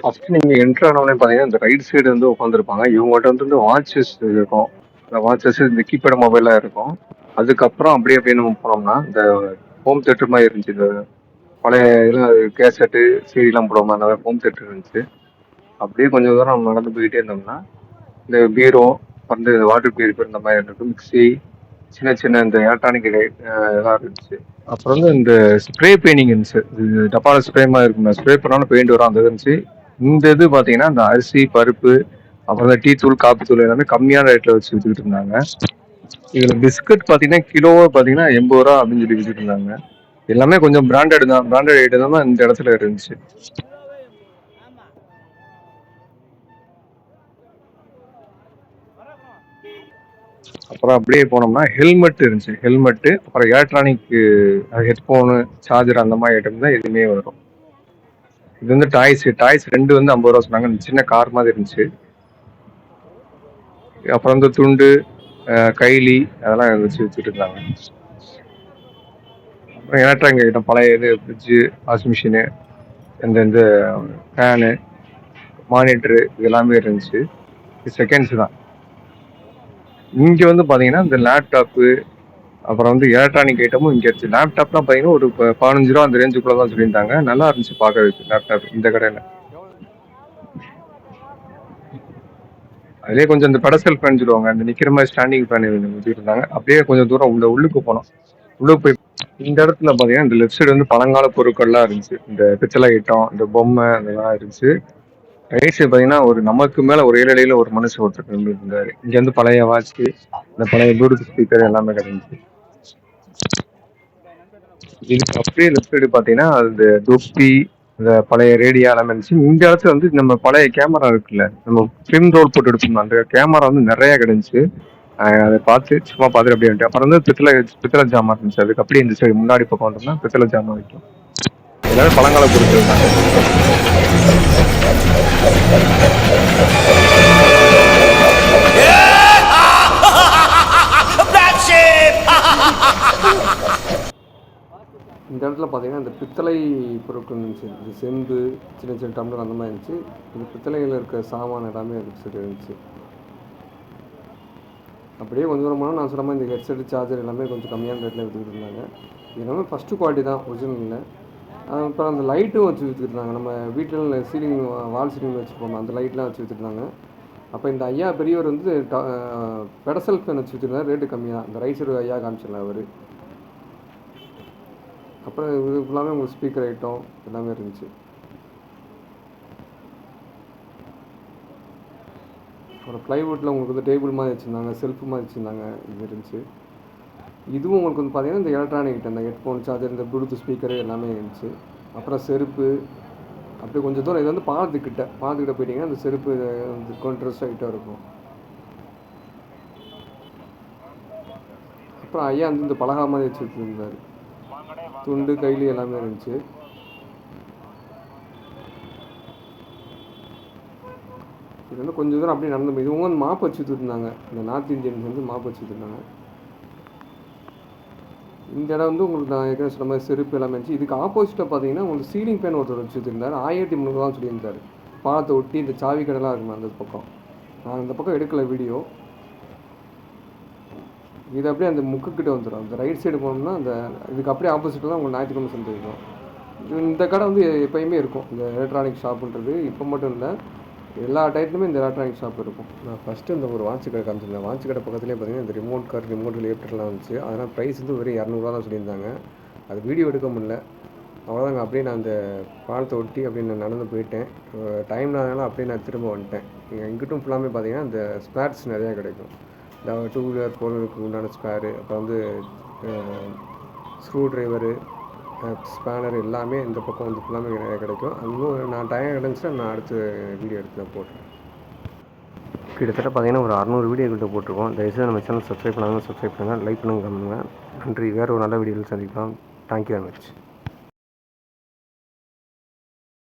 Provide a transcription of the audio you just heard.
First நீங்க enter ஆனோடனே பார்த்தீங்கன்னா, இந்த ரைட் சைடு வந்து உட்காந்துருப்பாங்க. இவங்கள்ட்ட வந்து இந்த வாட்சஸ் இருக்கும். இந்த வாட்சஸ் இந்த கீபேட் மொபைல்லாம் இருக்கும். அதுக்கப்புறம் அப்படியே அப்படியே நம்ம போனோம்னா, இந்த ஹோம் தேட்டர் மாதிரி இருந்துச்சு. இந்த பழைய இதெல்லாம் கேசெட்டு, சீடிலாம் போடுவோம் அந்த மாதிரி ஹோம் தேட்டர் இருந்துச்சு. அப்படியே கொஞ்சம் தூரம் நம்ம நடந்து போயிட்டே இருந்தோம்னா, இந்த பீரோ, வந்து வாட்டர் பியூரிஃபையர் இந்த மாதிரி இருக்கும். மிக்சி சின்ன சின்ன இந்த எலக்ட்ரானிக் இதெல்லாம் இருந்துச்சு. அப்புறம் வந்து இந்த ஸ்ப்ரே பெயிண்டிங் இருந்துச்சு. இது டப்பால ஸ்ப்ரே மாதிரி இருக்கும் ஸ்ப்ரே பண்ணாலும் பெயிண்ட் வரும். அந்த இருந்துச்சு. இந்த இது பார்த்தீங்கன்னா, இந்த அரிசி, பருப்பு, அப்புறம் இந்த டீ தூள், காப்பி தூள் எல்லாமே கம்மியான ரேட்டில் வச்சு வித்துக்கிட்டு இருந்தாங்க. இதில் பிஸ்கட் பார்த்தீங்கன்னா, கிலோவை பார்த்தீங்கன்னா எண்பது ரூபா அப்படின்னு சொல்லி வித்துட்டு இருந்தாங்க. எல்லாமே கொஞ்சம் பிராண்டட் தான். பிராண்டட் ஐட்டம் தான் இந்த இடத்துல இருந்துச்சு. அப்புறம் அப்படியே போனோம்னா ஹெல்மெட் இருந்துச்சு. ஹெல்மெட்டு, அப்புறம் எலக்ட்ரானிக் ஹெட்ஃபோனு, சார்ஜர் அந்த மாதிரி ஐட்டம் தான் எதுவுமே வரும். இது வந்து டாய்ஸ். டாய்ஸ் ரெண்டு வந்து ஐம்பது ரூபா சொன்னாங்க. சின்ன கார் மாதிரி இருந்துச்சு. அப்புறம் வந்து துண்டு, கைலி அதெல்லாம் வச்சு வச்சுட்டு இருந்தாங்க. அப்புறம் எலக்ட்ரானிக் ஐட்டம் பழைய இது ஃப்ரிட்ஜு, வாஷிங் மிஷினு, இந்த இந்த ஃபேனு, மானிட்டரு இது எல்லாமே இருந்துச்சு. இது செகண்ட்ஸ் தான். இங்கே வந்து பார்த்தீங்கன்னா, இந்த லேப்டாப்பு, அப்புறம் வந்து எலக்ட்ரானிக் ஐட்டமும் இங்கே இருந்துச்சு. லேப்டாப்லாம் பார்த்தீங்கன்னா, ஒரு பதினஞ்சு ரூபா அந்த ரேஞ்சுக்குள்ள தான் சொல்லியிருந்தாங்க. நல்லா இருந்துச்சு பார்க்கறதுக்கு லேப்டாப் இந்த கடையில. அதிலேயே கொஞ்சம் இந்த பெடஸ்டல் ஃபேன் சொல்லுவாங்க. அந்த நிக்கிற மாதிரி ஸ்டாண்டிங் ஃபேன் இருந்தாங்க அப்படியே கொஞ்சம் தூரம் உள்ள உள்ளுக்கு போனோம். உள்ளுக்கு போய் இந்த இடத்துல பார்த்தீங்கன்னா, இந்த லெஃப்ட் சைடு வந்து பழங்கால பொருட்கள்லாம் இருந்துச்சு. இந்த பிச்சலை ஐட்டம், இந்த பொம்மை அதெல்லாம் இருந்துச்சு. ரைட் சைடு பார்த்தீங்கன்னா, ஒரு நமக்கு மேலே ஒரு ஏழடியில ஒரு மனுஷன் ஒருத்தர் நின்னுட்டு இருந்தாரு. இங்க வந்து பழைய வாட்ச்சு, இந்த பழைய ப்ளூடூத் ஸ்பீக்கர் எல்லாமே கிடந்துச்சு. இதுக்கு அப்படியே லெஃப்ட் சைடு பார்த்தீங்கன்னா, அந்த தொப்பி, இந்த பழைய ரேடியோ எல்லாமே இருந்துச்சு. இந்த இடத்துல வந்து நம்ம பழைய கேமரா இருக்குல்ல, நம்ம ஃபிலிம் ரோல் போட்டு எடுப்போம் அந்த கேமரா வந்து நிறைய கிடந்துச்சு. அதை பார்த்து சும்மா பார்த்துட்டு அப்படியே அப்புறம் வந்து பித்தளை பித்தளை ஜாமான் இருந்துச்சு. அதுக்கு அப்படியே இந்த சைடு முன்னாடி பக்கம் வந்தோம்னா பித்தளை ஜாமான் வைக்கும் எல்லாரும் பழங்கால கொடுத்துருக்காங்க தான். பார்த்திங்கன்னா பார்த்தீங்கன்னா, இந்த பித்தளை பொருட்கள் இருந்துச்சு. இந்த செம்பு, சின்ன சின்ன டம்ளர் அந்த மாதிரி இருந்துச்சு. இந்த பித்தளையில் இருக்க சாமான் எல்லாமே சரி இருந்துச்சு. அப்படியே கொஞ்சம் தூரம் நான் சொன்ன இந்த ஹெட்செட், சார்ஜர் எல்லாமே கொஞ்சம் கம்மியான ரேட்டில் விற்றுக்கிட்டு இருந்தாங்க. இது எல்லாமே ஃபஸ்ட்டு குவாலிட்டி தான் ஒரிஜினல் இல்ல. அப்புறம் அந்த லைட்டும் வச்சு விற்றுக்கிட்டு இருந்தாங்க. நம்ம வீட்டில் சீலிங் வால் சீலிங் வச்சுருப்போம் அந்த லைட்லாம் வச்சு விற்றுட்டு இருந்தாங்க. இந்த ஐயா பெரியவர் வந்து பெடசல் ஃபேன் வச்சு வித்துருந்தாரு. ரேட்டு கம்மியாக தான். இந்த ரைட் சைடு ஐயா காமிச்சிடலாம் அவர் அப்புறம் இது ஃபுல்லாகவே உங்களுக்கு ஸ்பீக்கர் ஐட்டம் எல்லாமே இருந்துச்சு. அப்புறம் ப்ளைவுட்டில் உங்களுக்கு வந்து டேபிள் மாதிரி வச்சிருந்தாங்க. செல்ஃப் மாதிரி வச்சிருந்தாங்க. இது இருந்துச்சு. இதுவும் உங்களுக்கு வந்து பார்த்தீங்கன்னா, இந்த எலக்ட்ரானிக் ஐட்டம். ஹெட்ஃபோன், சார்ஜர், இந்த ப்ளூடூத் ஸ்பீக்கரு எல்லாமே இருந்துச்சு. அப்புறம் செருப்பு, அப்படியே கொஞ்சம் தூரம் இது வந்து பாலத்துக்கிட்ட. பாலத்துக்கிட்ட போயிட்டீங்கன்னா, அந்த செருப்பு வந்து கொண்ட்ரஸ் ஐட்டம் இருக்கும். அப்புறம் ஐயா வந்து இந்த பலகா மாதிரி வச்சு துண்டு, கையில் எல்லாமே இருந்துச்சு. இது வந்து கொஞ்சம் தூரம் அப்படியே நடந்து போய் இவங்க வந்து மாப் வச்சு வித்துட்டுருந்தாங்க. இந்த நார்த் இந்தியன்ஸ் வந்து மாப் வச்சு வித்துருந்தாங்க. இந்த இடம் வந்து உங்களுக்கு நான் ஏற்கனவே சொன்ன மாதிரி செருப்பு எல்லாமே இருந்துச்சு. இதுக்கு ஆப்போசிட்டாக பார்த்தீங்கன்னா, உங்களுக்கு சீலிங் ஃபேன் ஒருத்தர் வச்சு வித்துருந்தாரு. ஆயிரத்தி 1300 தான் சொல்லியிருந்தாரு. பாலத்த ஒட்டி இந்த சாவி கடைலாம் இருக்குமே அந்த பக்கம். நான் அந்த பக்கம் எடுக்கல வீடியோ. இது அப்படியே அந்த முக்குக்கிட்ட வந்துடும் அந்த ரைட் சைடு போனோம்னா, அந்த இதுக்கு அப்படியே ஆப்போசிட்டில் தான் உங்களுக்கு ஞாயிற்றுக்கிழமை சந்தை இருக்கும். இந்த கடை வந்து எப்பயுமே இருக்கும். இந்த எலக்ட்ரானிக் ஷாப்புன்றது இப்போ மட்டும் இல்லை எல்லா டயத்துலயுமே இந்த எலக்ட்ரானிக் ஷாப் இருக்கும். நான் ஃபர்ஸ்ட்டு இந்த ஒரு வாட்ச் கடை காமிச்சிருந்தேன். வாட்ச் கடை பக்கத்துலேயே பார்த்தீங்கன்னா, இந்த ரிமோட் கார், ரிமோட் லேப்டர்லாம் வந்துச்சு. அதனால் ப்ரைஸ் வந்து வெறும் இரநூறுவா தான் சொல்லியிருந்தாங்க. அது வீடியோ எடுக்க முடில அவ்வளோதாங்க. அப்படியே நான் அந்த பாலத்தை ஒட்டி அப்படியே நான் நடந்து போயிட்டேன். டைம் இல்லாதனால அப்படியே நான் திரும்ப வந்துட்டேன். இங்கிட்டும் ஃபுல்லாமே பார்த்தீங்கன்னா, இந்த ஸ்பேர்ஸ் நிறையா கிடைக்கும். இந்த டூ வீலர், ஃபோர் வீலருக்கு உண்டான ஸ்பேரு, அப்புறம் வந்து ஸ்க்ரூ ட்ரைவரு ஸ்பேனர் எல்லாமே இந்த பக்கம் வந்து ஃபுல்லாமே நிறையா கிடைக்கும். அதுவும் நான் டைம் கிடந்துச்சுன்னா நான் அடுத்து வீடியோ எடுத்து நான் போடுறேன். கிட்டத்தட்ட பார்த்தீங்கன்னா, ஒரு 600 வீடியோ கிட்ட போட்டிருக்கோம். தயவுசெய்து நம்ம சேனல் சப்ஸ்கிரைப் பண்ணாங்க சப்ஸ்கிரைப் பண்ணுங்கள் லைக் பண்ணுங்கள் கமெண்ட் நன்றி. வேறு ஒரு நல்ல வீடியோவில் சந்திக்கலாம். Thank you very much.